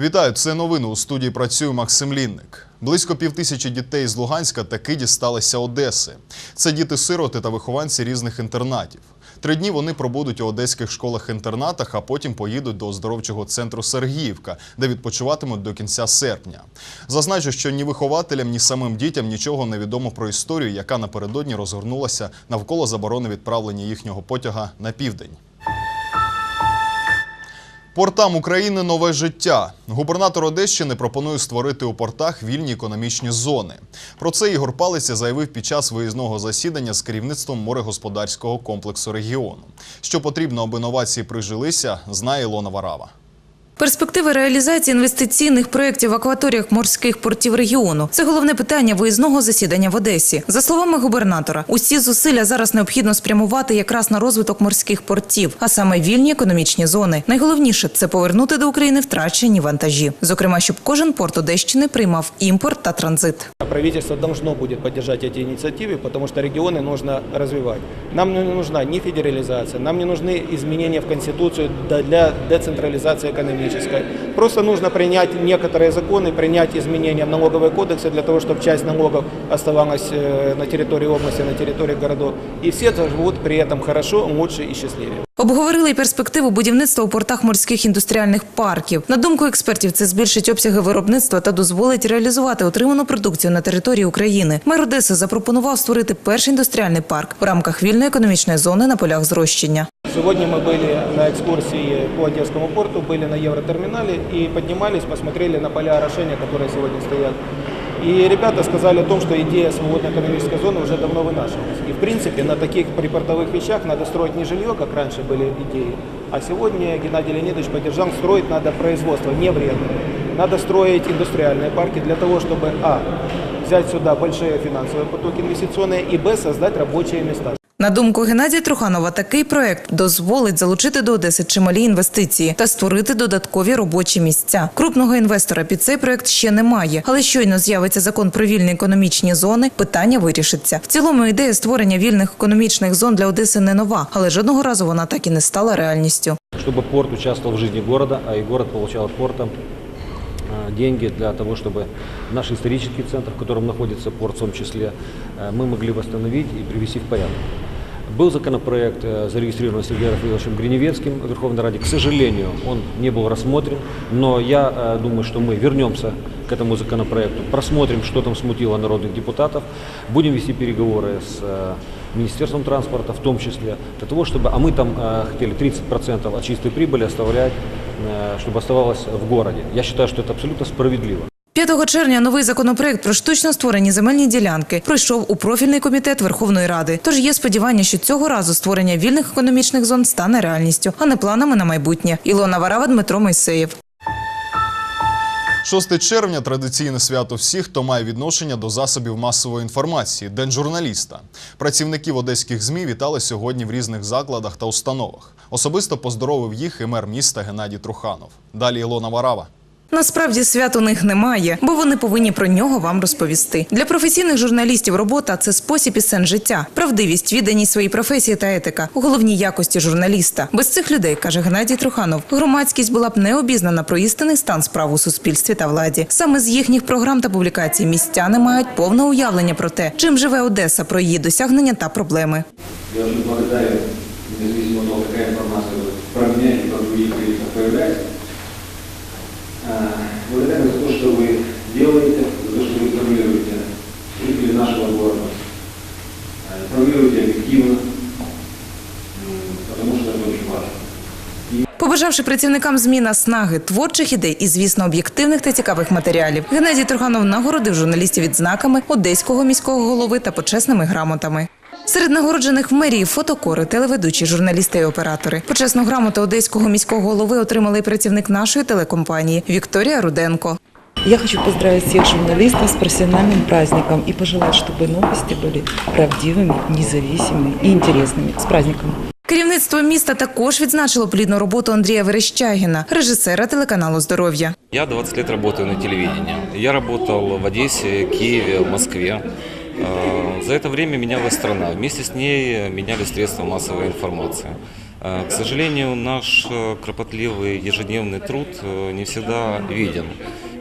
Вітаю, це новини. У студії працює Максим Лінник. Близько півтисячі дітей з Луганська таки дісталися Одеси. Це діти-сироти та вихованці різних інтернатів. Три дні вони пробудуть у одеських школах-інтернатах, а потім поїдуть до оздоровчого центру Сергіївка, де відпочиватимуть до кінця серпня. Зазначу, що ні вихователям, ні самим дітям нічого не відомо про історію, яка напередодні розгорнулася навколо заборони відправлення їхнього потяга на південь. Портам України нове життя. Губернатор Одещини пропонує створити у портах вільні економічні зони. Про це Ігор Палиця заявив під час виїзного засідання з керівництвом морегосподарського комплексу регіону. Що потрібно, аби новації прижилися, знає Ілона Варава. Перспективи реалізації інвестиційних проєктів в акваторіях морських портів регіону це головне питання виїзного засідання в Одесі. За словами губернатора, усі зусилля зараз необхідно спрямувати якраз на розвиток морських портів, а саме вільні економічні зони. Найголовніше це повернути до України втрачені вантажі. Зокрема, щоб кожен порт Одещини приймав імпорт та транзит. Правительство должно будет поддержать эти инициативы, потому что регионы нужно развивать. Нам не нужна ни федерализация, нам не нужны изменения в Конституцию да- для децентрализации Экономической. Просто нужно принять некоторые законы, принять изменения в налоговые кодексы для того, чтобы часть налогов оставалась э, на территории области, на территории городов. И все живут при этом хорошо, лучше и счастливее. Обговорили й перспективу будівництва у портах морських індустріальних парків. На думку експертів, це збільшить обсяги виробництва та дозволить реалізувати отриману продукцію на території України. Мер Одеси запропонував створити перший індустріальний парк в рамках вільної економічної зони на полях зрощення. Сегодня мы были на экскурсии по Одесскому порту, были на Евротерминале и поднимались, посмотрели на поля орошения, которые сегодня стоят. И ребята сказали о том, что идея свободной экономической зоны уже давно вынашивалась. И в принципе на таких припортовых вещах надо строить не жилье, как раньше были идеи, а сегодня Геннадий Леонидович поддержал, строить надо производство не вредное. Надо строить индустриальные парки для того, чтобы а. взять сюда большие финансовые потоки инвестиционные и б. создать рабочие места. На думку Геннадія Труханова, такий проект дозволить залучити до Одеси чималі інвестиції та створити додаткові робочі місця. Крупного інвестора під цей проект ще немає, але щойно з'явиться закон про вільні економічні зони. Питання вирішиться. В цілому ідея створення вільних економічних зон для Одеси не нова, але жодного разу вона так і не стала реальністю. чтобы порт участвовал в жизни города, а и город получал от порта деньги для того, чтобы наш исторический центр, в котором находится порт в том числе, э, мы могли восстановить и привести в порядок. Был законопроект, э, зарегистрирован Сергеем Рафаиловичем Гриневецким в Верховной Раде. К сожалению, он не был рассмотрен, но я э, думаю, что мы вернемся к этому законопроекту, просмотрим, что там смутило народных депутатов, будем вести переговоры с э, Министерством транспорта в том числе, для того, чтобы, а мы там э, хотели 30% от чистой прибыли оставлять, э, чтобы оставалось в городе. Я считаю, что это абсолютно справедливо. 5 червня новий законопроект про штучно створені земельні ділянки пройшов у профільний комітет Верховної Ради. Тож є сподівання, що цього разу створення вільних економічних зон стане реальністю, а не планами на майбутнє. Ілона Варава, Дмитро Мойсеєв. 6 червня традиційне свято всіх, хто має відношення до засобів масової інформації, День журналіста. Працівників одеських ЗМІ вітали сьогодні в різних закладах та установах. Особисто поздоровив їх і мер міста Геннадій Труханов. Далі Ілона Варава. Насправді свят у них немає, бо вони повинні про нього вам розповісти. Для професійних журналістів робота це спосіб і сенс життя, правдивість, відданість своїй професії та етика у головній якості журналіста. Без цих людей каже Геннадій Труханов. Громадськість була б не обізнана про істинний стан справ у суспільстві та владі. Саме з їхніх програм та публікацій містяни мають повне уявлення про те, чим живе Одеса, про її досягнення та проблеми. Я очень благодарен, Побажавши працівникам ЗМІ наснаги, творчих ідей і, звісно, об'єктивних та цікавих матеріалів, Геннадій Труханов нагородив журналістів відзнаками одеського міського голови та почесними грамотами. Серед нагороджених в мерії фотокори, телеведучі, журналісти і оператори. Почесну грамоту одеського міського голови отримали і працівник нашої телекомпанії Вікторія Руденко. Я хочу поздравить всех журналистов с профессиональным праздником и пожелать, чтобы новости были правдивыми, независимыми и интересными. С праздником! Керівництво міста також відзначило плідну роботу Андрія Верещагіна, режисера телеканалу Здоров'я. Я 20 лет работаю на телевидении. Я работал в Одессе, Киеве, Москве. Э, За это время менялась страна. Вместе с ней менялись средства массовой информации. Э, К сожалению, наш э, кропотливый ежедневный труд э, не всегда виден.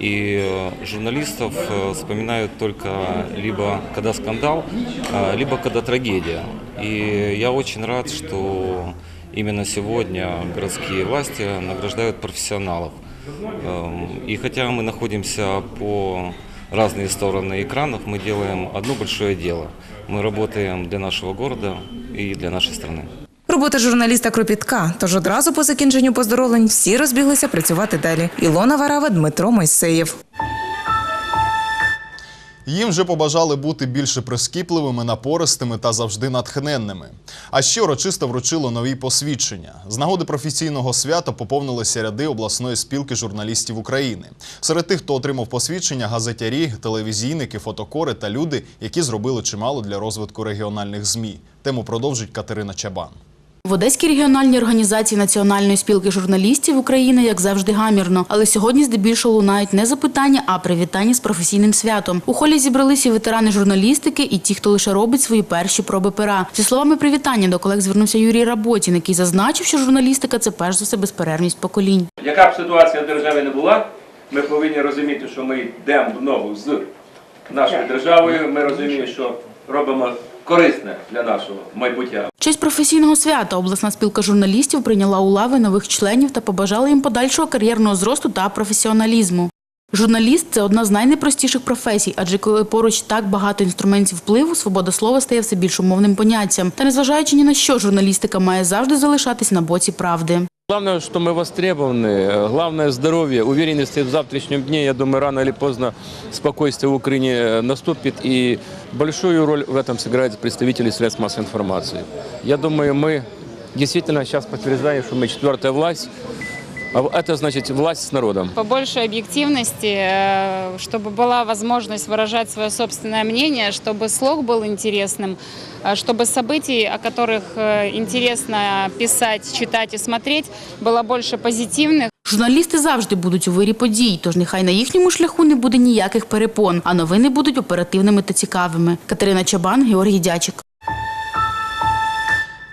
И э, журналистов э, вспоминают только либо когда скандал, э, либо когда трагедия. И я очень рад, что именно сегодня городские власти награждают профессионалов. Эм, И хотя мы находимся по разные стороны экранов, мы делаем одно большое дело. Мы работаем для нашего города и для нашей страны. Робота журналіста кропітка, тож одразу по закінченню поздоровлень всі розбіглися працювати далі. Ілона Варава, Дмитро Мойсеєв. Їм вже побажали бути більше прискіпливими, напористими та завжди натхненними. А ще урочисто вручило нові посвідчення. З нагоди професійного свята поповнилися ряди обласної спілки журналістів України. Серед тих, хто отримав посвідчення, газетярі, телевізійники, фотокори та люди, які зробили чимало для розвитку регіональних змі. Тему продовжить Катерина Чабан. В Одеській регіональній організації Національної спілки журналістів України, як завжди, гамірно. Але сьогодні здебільшого лунають не запитання, а привітання з професійним святом. У холі зібралися і ветерани журналістики, і ті, хто лише робить свої перші проби пера. Зі словами привітання до колег звернувся Юрій Работін, який зазначив, що журналістика це перш за все безперервність поколінь. Яка б ситуація в державі не була, ми повинні розуміти, що ми йдемо в ногу з нашою державою. Ми розуміємо, що робимо корисне для нашого майбуття. В честь професійного свята обласна спілка журналістів прийняла у лави нових членів та побажала їм подальшого кар'єрного зросту та професіоналізму. Журналіст це одна з найнепростіших професій, адже коли поруч так багато інструментів впливу, свобода слова стає все більш умовним поняттям. Та незважаючи ні на що, журналістика має завжди залишатись на боці правди. Главное, что мы востребованы, главное здоровье, уверенности в завтрашнем дне. Я думаю, рано или поздно спокойствие в Украине наступит, и большую роль в этом сыграют представители средств массовой информации. Я думаю, мы действительно сейчас подтверждаем, что мы четвертая власть, а это значит власть с народом. побольше объективности, э, чтобы была возможность выражать свое собственное мнение, чтобы слог был интересным, э, чтобы событий, о которых э, интересно писать, читать и смотреть, было больше позитивных. Журналісти завжди будуть у вирі подій, тож нехай на їхньому шляху не буде ніяких перепон, а новини будуть оперативними та цікавими. Катерина Чабан, Георгій Дячик.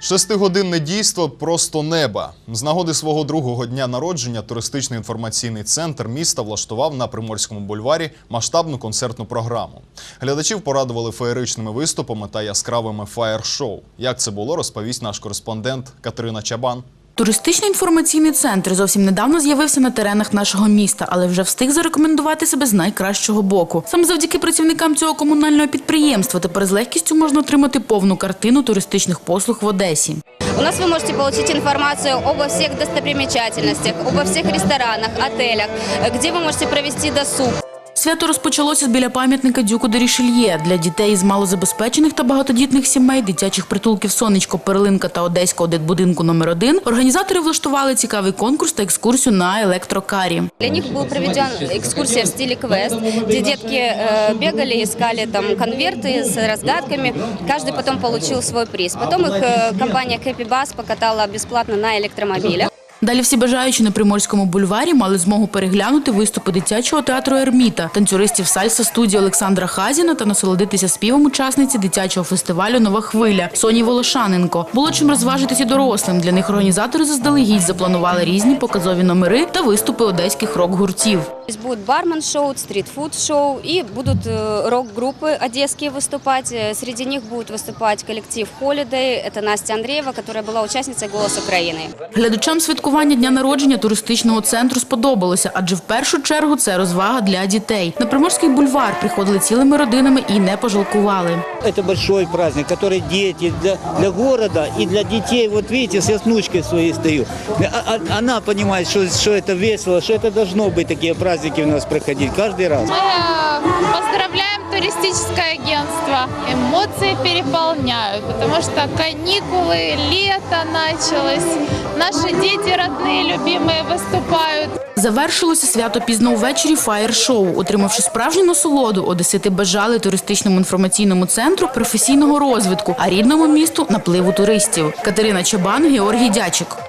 Шестигодинне дійство просто неба. З нагоди свого другого дня народження туристичний інформаційний центр міста влаштував на Приморському бульварі масштабну концертну програму. Глядачів порадували феєричними виступами та яскравими фаєр-шоу. Як це було, розповість наш кореспондент Катерина Чабан. Туристичний інформаційний центр зовсім недавно з'явився на теренах нашого міста, але вже встиг зарекомендувати себе з найкращого боку. Саме завдяки працівникам цього комунального підприємства тепер з легкістю можна отримати повну картину туристичних послуг в Одесі. У нас вы можете получить информацию обо всех достопримечательностях, обо всех ресторанах, отелях, э, где вы можете провести досуг. Свято розпочалося біля пам'ятника Дюку де Рішельє. Для дітей із малозабезпечених та багатодітних сімей, дитячих притулків Сонечко, Перлинка та Одеського дитбудинку номер 1 організатори влаштували цікавий конкурс та екскурсію на електрокарі. Для них был проведен экскурсия в стиле квест, где детки э, бегали, искали там конверты с разгадками. Каждый потом получил свой приз. Потом их э, компания Happy Bus покатала бесплатно на электромобилях. Далі всі бажаючі на Приморському бульварі мали змогу переглянути виступи дитячого театру Ерміта, танцюристів сальса студії Олександра Хазіна та насолодитися співом учасниці дитячого фестивалю Нова хвиля Соні Волошаненко. Було чим розважитися дорослим. Для них організатори заздалегідь запланували різні показові номери та виступи одеських рок-гуртів. То есть будет бармен-шоу, стрит-фуд-шоу и будут э, рок-группы одесские выступать. Э, Среди них будет выступать коллектив Holiday. Это Настя Андреева, которая была участницей «Голос Украины». Глядачам святкування дня народження туристичного центру сподобалося, адже в першу чергу це розвага для дітей. На Приморський бульвар приходили цілими родинами і не пожалкували. Это большой праздник, который дети для, для города и для детей. Вот видите, я с внучкой своей стою. А- а- Она понимает, что, что это весело, что это должно быть такие праздники у нас проходить каждый раз. Мы поздравляем туристическое агентство. Эмоции переполняют, потому что каникулы, лето началось. Наши дети родные, любимые выступают. Завершилося свято пізно увечері фаєр-шоу. Отримавши справжню насолоду, одесити бажали туристичному інформаційному центру професійного розвитку, а рідному місту напливу туристів. Катерина Чабан, Георгій Дячик.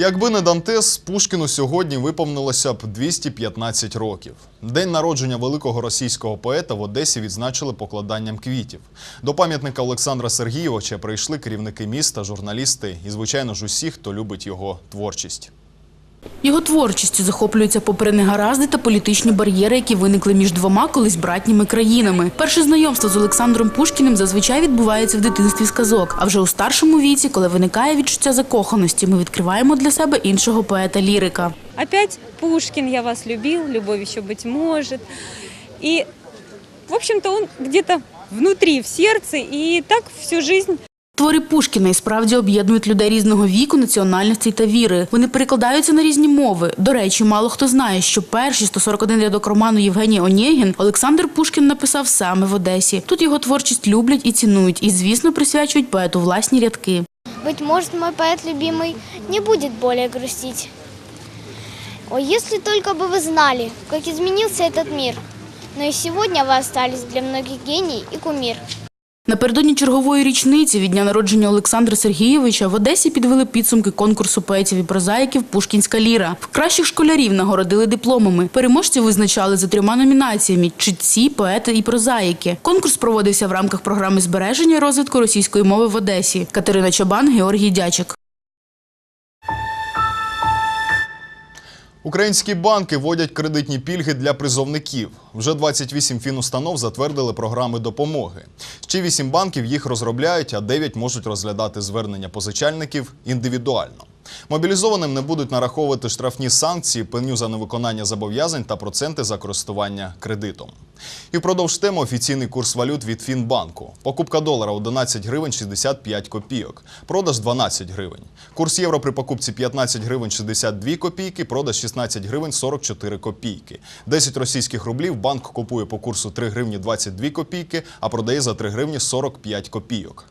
Якби не Дантес, Пушкіну сьогодні виповнилося б 215 років. День народження великого російського поета в Одесі відзначили покладанням квітів. До пам'ятника Олександра Сергійовича прийшли керівники міста, журналісти і, звичайно ж, усі, хто любить його творчість. Його творчістю захоплюються попри негаразди та політичні бар'єри, які виникли між двома колись братніми країнами. Перше знайомство з Олександром Пушкіним зазвичай відбувається в дитинстві з казок. А вже у старшому віці, коли виникає відчуття закоханості, ми відкриваємо для себе іншого поета-лірика. Опять Пушкин, я вас любил, любовь еще быть может. И, в общем-то, он где-то внутри, в сердце, и так всю жизнь Твори Пушкіна і справді об'єднують людей різного віку, національностей та віри. Вони перекладаються на різні мови. До речі, мало хто знає, що перший 141 рядок роману Євгеній Онєгін Олександр Пушкін написав саме в Одесі. Тут його творчість люблять і цінують, і, звісно, присвячують поету власні рядки. Быть может, мой поэт любимый не будет более грустить. Ой, если только бы вы знали, как изменился этот мир. Но и сегодня вы остались для многих гений и кумир. Напередодні чергової річниці від дня народження Олександра Сергійовича в Одесі підвели підсумки конкурсу поетів і прозаїків Пушкінська ліра. Кращих школярів нагородили дипломами. Переможців визначали за трьома номінаціями: читці, поети і прозаїки. Конкурс проводився в рамках програми збереження розвитку російської мови в Одесі. Катерина Чабан, Георгій Дячик. Українські банки вводять кредитні пільги для призовників. Вже 28 фінустанов затвердили програми допомоги. Ще 8 банків їх розробляють, а 9 можуть розглядати звернення позичальників індивідуально. Мобілізованим не будуть нараховувати штрафні санкції, пеню за невиконання зобов'язань та проценти за користування кредитом. І впродовж теми офіційний курс валют від Фінбанку. Покупка долара 11 гривень 65 копійок, продаж 12 гривень. Курс євро при покупці 15 гривень 62 копійки, продаж 16 гривень 44 копійки. 10 російських рублів банк купує по курсу 3 гривні 22 копійки, а продає за 3 гривні 45 копійок.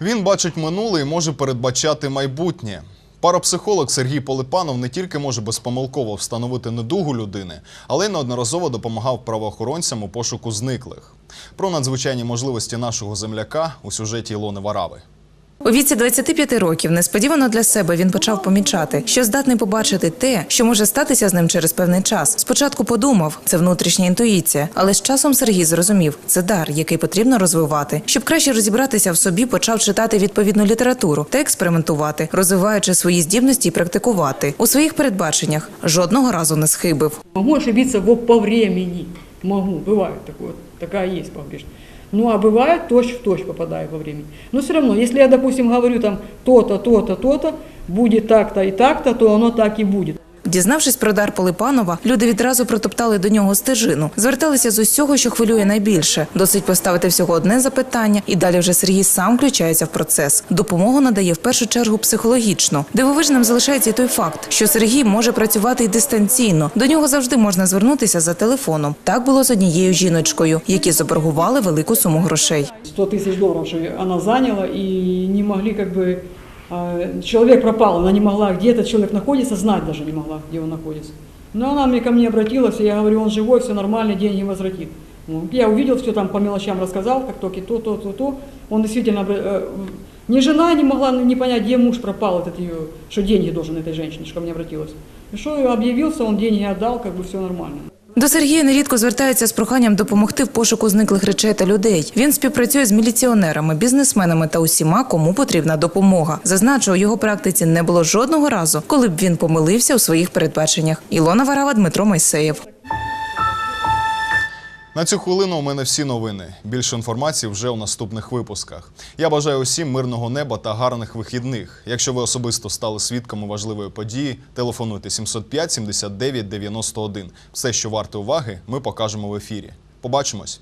Він бачить минуле і може передбачати майбутнє. Парапсихолог Сергій Полипанов не тільки може безпомилково встановити недугу людини, але й неодноразово допомагав правоохоронцям у пошуку зниклих. Про надзвичайні можливості нашого земляка у сюжеті Ілони Варави. У віці 25 років несподівано для себе він почав помічати, що здатний побачити те, що може статися з ним через певний час. Спочатку подумав, це внутрішня інтуїція, але з часом Сергій зрозумів, це дар, який потрібно розвивати. Щоб краще розібратися в собі, почав читати відповідну літературу та експериментувати, розвиваючи свої здібності і практикувати. У своїх передбаченнях жодного разу не схибив. Могу ошибиться в- по времени. Могу, бывает такое, такая есть погрешность. Ну, а бывает точь в точь попадаю во времени. Но все равно, если я, допустим, говорю там то-то, то-то, то-то, будет так-то и так-то, то оно так и будет. Дізнавшись про дар Полипанова, люди відразу протоптали до нього стежину, зверталися з усього, що хвилює найбільше. Досить поставити всього одне запитання, і далі вже Сергій сам включається в процес. Допомогу надає в першу чергу психологічно. Дивовижним залишається й той факт, що Сергій може працювати й дистанційно. До нього завжди можна звернутися за телефоном. Так було з однією жіночкою, які заборгували велику суму грошей. 100 тысяч долларов, что она заняла, и не могли как бы... а, Человек пропал, она не могла, где этот человек находится, знать даже не могла, где он находится. Но она мне ко мне обратилась, и я говорю, он живой, все нормально, деньги возвратит. Ну, Я увидел, все там по мелочам рассказал, как только то, то, то, то. Он действительно, э, ни жена не могла не понять, где муж пропал, этот ее, что деньги должен этой женщине, что ко мне обратилась. И что объявился, он деньги отдал, как бы все нормально. До Сергія нерідко звертаються з проханням допомогти в пошуку зниклих речей та людей. Він співпрацює з міліціонерами, бізнесменами та усіма, кому потрібна допомога. Зазначу, у його практиці не було жодного разу, коли б він помилився у своїх передбаченнях. Ілона Варава, Дмитро Майсеєв. На цю хвилину у мене всі новини. Більше інформації вже у наступних випусках. Я бажаю усім мирного неба та гарних вихідних. Якщо ви особисто стали свідками важливої події, телефонуйте 705 79 91. Все, що варте уваги, ми покажемо в ефірі. Побачимось.